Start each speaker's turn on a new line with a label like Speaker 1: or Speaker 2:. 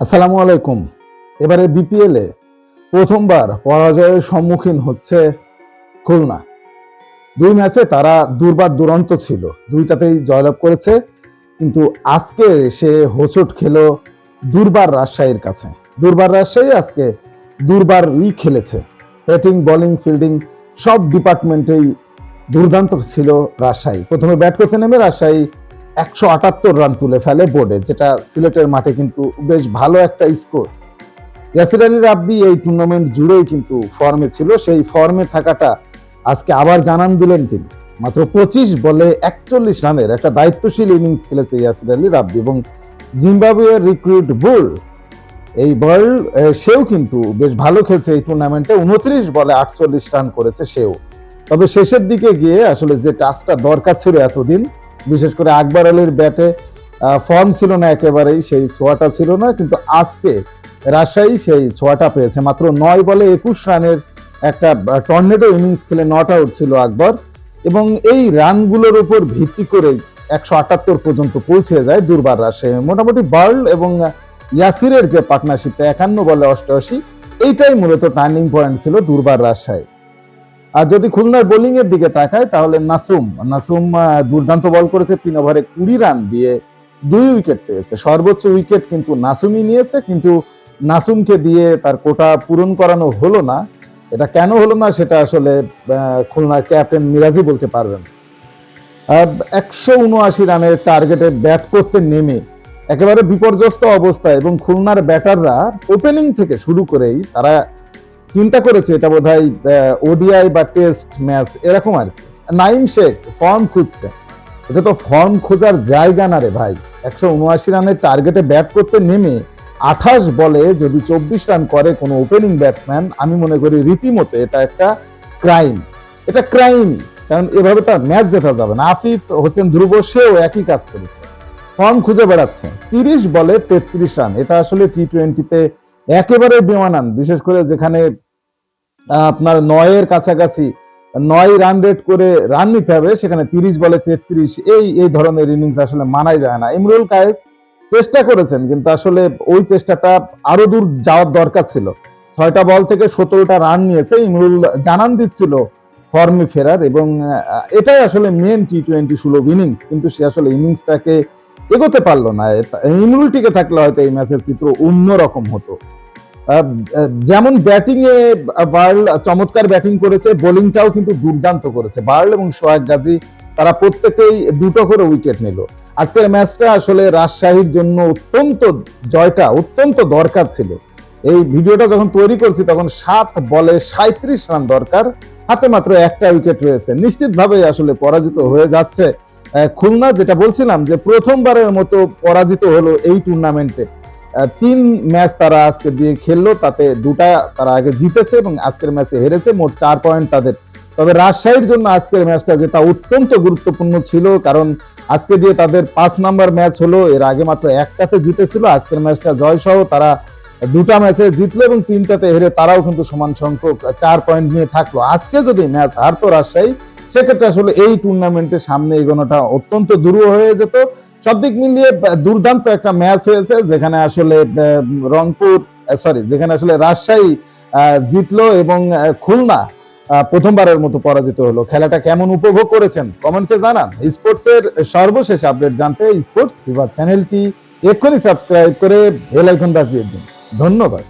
Speaker 1: আসসালামু আলাইকুম। এবারে বিপিএলে প্রথমবার পরাজয়ের সম্মুখীন হচ্ছে খুলনা। দুই ম্যাচে তারা দুর্বার দুরন্ত ছিল। দুইটাতেই জয়লাভ করেছে, কিন্তু আজকে সে হোঁচট খেলো দুর্বার রাজশাহীর কাছে। দুর্বার রাজশাহী আজকে দুর্বারই খেলেছে। ব্যাটিং, বোলিং, ফিল্ডিং সব ডিপার্টমেন্টেই দুর্দান্ত ছিল রাজশাহী। প্রথমে ব্যাট করতে নেমে রাজশাহী একশো আটাত্তর রান তুলে ফেলে বোর্ডে যেটা সিলেটের মাঠে কিন্তু বেশ ভালো একটা স্কোর ইয়াসির আলী রাব্বি এই টুর্নামেন্ট জুড়েই কিন্তু ফর্মে ছিল, সেই ফর্মে থাকাটা আজকে আবার জানান দিলেন তিনি। মাত্র পঁচিশ বলে একচল্লিশ রানের একটা দায়িত্বশীল ইনিংস খেলেছে ইয়াসির আলী রাব্বি এবং জিম্বাবুয়ের রিক্রুট বুল এই বল সেও কিন্তু বেশ ভালো খেলছে এই টুর্নামেন্টে উনত্রিশ বলে আটচল্লিশ রান করেছে সেও। তবে শেষের দিকে গিয়ে আসলে যে টাচটা দরকার ছিল এতদিন বিশেষ করে আকবর আলীর ব্যাটে ফর্ম ছিল না একেবারেই, সেই ছোঁয়াটা ছিল না, কিন্তু আজকে রাজশাহী সেই ছোঁয়াটা পেয়েছে। মাত্র নয় বলে একুশ রানের একটা টর্নেডো ইনিংস খেলে নট আউট ছিল আকবর। এবং এই রানগুলোর উপর ভিত্তি করেই একশো আটাত্তর পর্যন্ত পৌঁছে যায় দুর্বার রাজশাহী। মোটামুটি বার্ল এবং ইয়াসিরের যে পার্টনারশিপটা একান্ন বলে অষ্টআশি, এইটাই মূলত টার্নিং পয়েন্ট ছিল দুর্বার রাজশাহী। আর যদি খুলনার বোলিং এর দিকে তাকায়, তাহলে নাসুম নাসুম দুর্দান্ত বল করেছে, তিন ওভারে কুড়ি রান দিয়ে দুই উইকেট পেয়েছে। সর্বোচ্চ উইকেট কিন্তু নাসুমই নিয়েছে, কিন্তু নাসুমকে দিয়ে তার কোটা পূরণ করানো হলো না। এটা কেন হলো না, সেটা আসলে খুলনার ক্যাপ্টেন মিরাজি বলতে পারবেন। একশো উনআশি রানের টার্গেটে ব্যাট করতে নেমে একেবারে বিপর্যস্ত অবস্থায় এবং খুলনার ব্যাটাররা ওপেনিং থেকে শুরু করেই তারা চিন্তা করেছে এটা বোধ হয় ওডিআই বা টেস্ট ম্যাচ এরকম আর কি। নাইম শেখ ফর্ম খুঁজছে। এটা তো ফর্ম খোঁজার জায়গা না রে ভাই। একশো উনআশি রানের টার্গেটে ব্যাট করতে নেমে আঠাশ বলে যদি চব্বিশ রান করে কোনো ওপেনিং ব্যাটসম্যান আমি মনে করি রীতিমতো এটা একটা ক্রাইম এটা ক্রাইমই কারণ এভাবে তো ম্যাচ জেতা যাবে না। আফিফ হোসেন ধ্রুব, সেও একই কাজ করেছে। ফর্ম খুঁজে বেড়াচ্ছে। তিরিশ বলে তেত্রিশ রান। এটা আসলে টি টোয়েন্টিতে একেবারে বেমানান। বিশেষ করে যেখানে আপনার নয়ের কাছাকাছি নয় রান রেট করে রান নিতে হবে, সেখানে তিরিশ বলে তেত্রিশ, এই এই ধরনের ইনিংস আসলে মানাই যায় না। ইমরুল কায়েস চেষ্টা করেছেন, কিন্তু আসলে ওই চেষ্টাটা আরও দূর যাওয়ার দরকার ছিল। ছয়টা বল থেকে সতেরোটা রান নিয়েছে, ইমরুল জানান দিচ্ছিল ফর্মে ফেরার, এবং এটাই আসলে মেন টি টোয়েন্টি সুলভ ইনিংস কিন্তু সে আসলে ইনিংসটাকে এগোতে পারল না। ইমরুল টিকে থাকলে হয়তো এই ম্যাচের চিত্র অন্যরকম হতো। যেমন ব্যাটিং এ বার্ল চমৎকার ব্যাটিং করেছে বোলিংটাও কিন্তু দুর্দান্ত করেছে। বার্ল এবং সোহাগ গাজী, তারা প্রত্যেকেই দুটো করে উইকেট নিল। আজকের ম্যাচটা আসলে রাজশাহীর জন্য অত্যন্ত জয়টা, অত্যন্ত দরকার ছিল। এই ভিডিওটা যখন তৈরি করছি, তখন সাত বলে সাঁত্রিশ রান দরকার। হাতে মাত্র একটা উইকেট রয়েছে। নিশ্চিতভাবে আসলে পরাজিত হয়ে যাচ্ছে। খুলনা, যেটা বলছিলাম যে প্রথমবারের মতো পরাজিত হলো এই টুর্নামেন্টে তিন ম্যাচ তারা আজকে দিয়ে খেললো, তাতে দুটা তারা আগে জিতেছে এবং আজকের ম্যাচে হেরেছে, মোট চার পয়েন্ট তাদের। তবে রাজশাহীর জন্য আজকের ম্যাচটা যেটা অত্যন্ত গুরুত্বপূর্ণ ছিল, কারণ আজকে দিয়ে তাদের পাঁচ নাম্বার ম্যাচ হলো, এর আগে মাত্র একটাতে জিতেছিল, আজকের ম্যাচটা জয় সহ তারা দুটা ম্যাচে জিতলো এবং তিনটাতে হেরে তারাও কিন্তু সমান সংখ্যক চার পয়েন্ট নিয়ে থাকল। আজকে যদি ম্যাচ হারতো রাজশাহী, সেক্ষেত্রে আসলে এই টুর্নামেন্টে সামনে এগোনোটা অত্যন্ত দূর হয়ে যেত। সব দিক মিলিয়ে দুর্দান্ত একটা ম্যাচ হয়েছে, যেখানে আসলে রংপুর সরি যেখানে আসলে রাজশাহী জিতলো এবং খুলনা প্রথমবারের মতো পরাজিত হলো। খেলাটা কেমন উপভোগ করেছেন? কমেন্টসে জানান। স্পোর্টসের সর্বশেষ আপডেট জানতে স্পোর্টস ফিভার চ্যানেলটি এক্ষুনি সাবস্ক্রাইব করে বেল আইকন বাজিয়ে দিন। ধন্যবাদ।